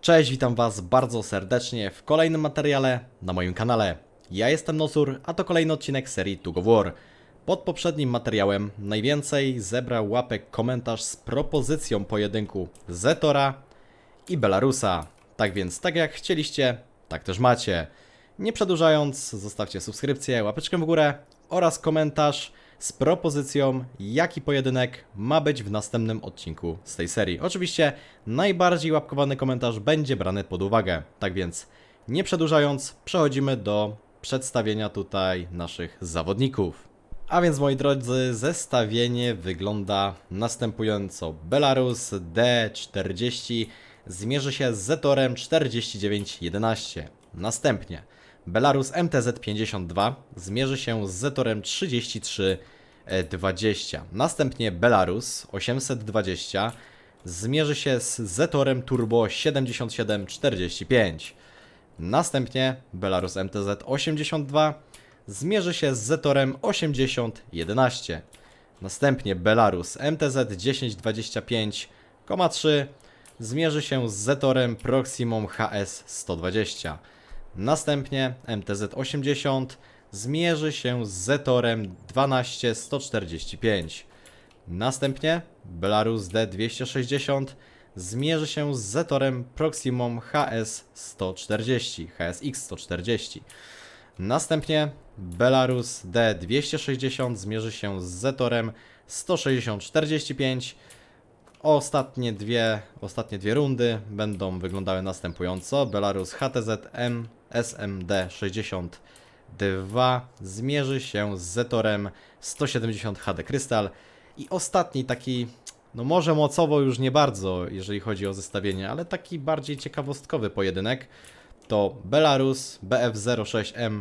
Cześć, witam Was bardzo serdecznie w kolejnym materiale na moim kanale. Ja jestem Nosur, a to kolejny odcinek serii Tug War. Pod poprzednim materiałem najwięcej zebrał łapek komentarz z propozycją pojedynku Zetora i Belarusa. Tak więc, tak jak chcieliście, tak też macie. Nie przedłużając, zostawcie subskrypcję, łapeczkę w górę oraz komentarz z propozycją, jaki pojedynek ma być w następnym odcinku z tej serii. Oczywiście najbardziej łapkowany komentarz będzie brany pod uwagę. Tak więc, nie przedłużając, przechodzimy do przedstawienia tutaj naszych zawodników. A więc moi drodzy, zestawienie wygląda następująco. Belarus D40 zmierzy się z Zetorem 4911. Następnie Belarus MTZ52 zmierzy się z Zetorem 3320. Następnie Belarus 820 zmierzy się z Zetorem Turbo 7745. Następnie Belarus MTZ 82 zmierzy się z Zetorem 8011. Następnie Belarus MTZ 1025,3 zmierzy się z Zetorem Proximum HS 120. Następnie MTZ 80 zmierzy się z Zetorem 12145. Następnie Belarus D260 zmierzy się z Zetorem Proximum HS 140, HSX 140. Następnie Belarus D260 zmierzy się z Zetorem 16045. Ostatnie dwie, ostatnie dwie rundy będą wyglądały następująco. Belarus HTZM SMD 62 zmierzy się z Zetorem 170 HD Krystal. I ostatni taki, no może mocowo już nie bardzo, jeżeli chodzi o zestawienie, ale taki bardziej ciekawostkowy pojedynek to Belarus BF06M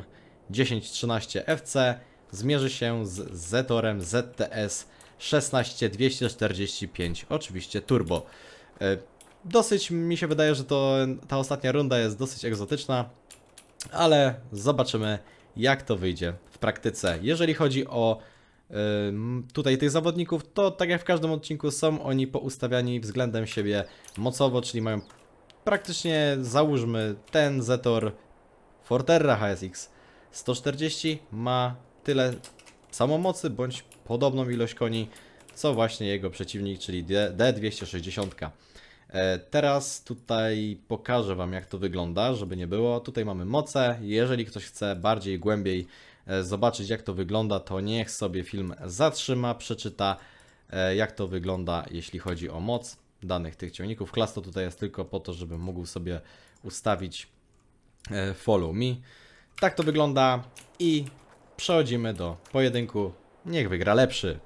1013 FC zmierzy się z Zetorem ZTS 16245, oczywiście turbo. E, Dosyć mi się wydaje, że to ta ostatnia runda jest dosyć egzotyczna, ale zobaczymy jak to wyjdzie w praktyce. Jeżeli chodzi o tutaj tych zawodników, to tak jak w każdym odcinku są oni poustawiani względem siebie mocowo, czyli mają praktycznie załóżmy ten Zetor Forterra HSX 140 ma tyle samo mocy bądź podobną ilość koni co właśnie jego przeciwnik, czyli D- D260. E, Teraz tutaj pokażę Wam jak to wygląda, żeby nie było. Tutaj mamy moce. Jeżeli ktoś chce bardziej głębiej e, zobaczyć jak to wygląda, to niech sobie film zatrzyma, przeczyta e, jak to wygląda jeśli chodzi o moc danych tych ciągników. Klas to tutaj jest tylko po to, żebym mógł sobie ustawić follow me. Tak to wygląda i przechodzimy do pojedynku. Niech wygra lepszy.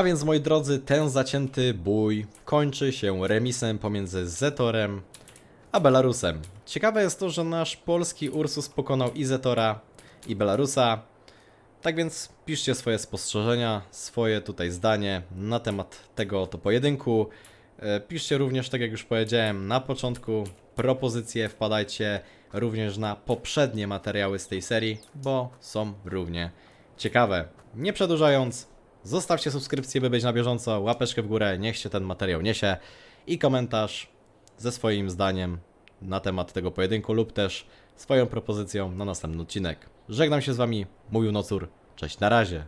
A więc moi drodzy, ten zacięty bój kończy się remisem pomiędzy Zetorem a Belarusem. Ciekawe jest to, że nasz polski Ursus pokonał i Zetora i Belarusa. Tak więc piszcie swoje spostrzeżenia, swoje tutaj zdanie na temat tego oto pojedynku. E, Piszcie również, tak jak już powiedziałem na początku, propozycje, wpadajcie również na poprzednie materiały z tej serii, bo są równie ciekawe. Nie przedłużając, zostawcie subskrypcję, by być na bieżąco, łapeczkę w górę, niech się ten materiał niesie i komentarz ze swoim zdaniem na temat tego pojedynku lub też swoją propozycją na następny odcinek. Żegnam się z Wami, mówił Nocur, cześć, na razie.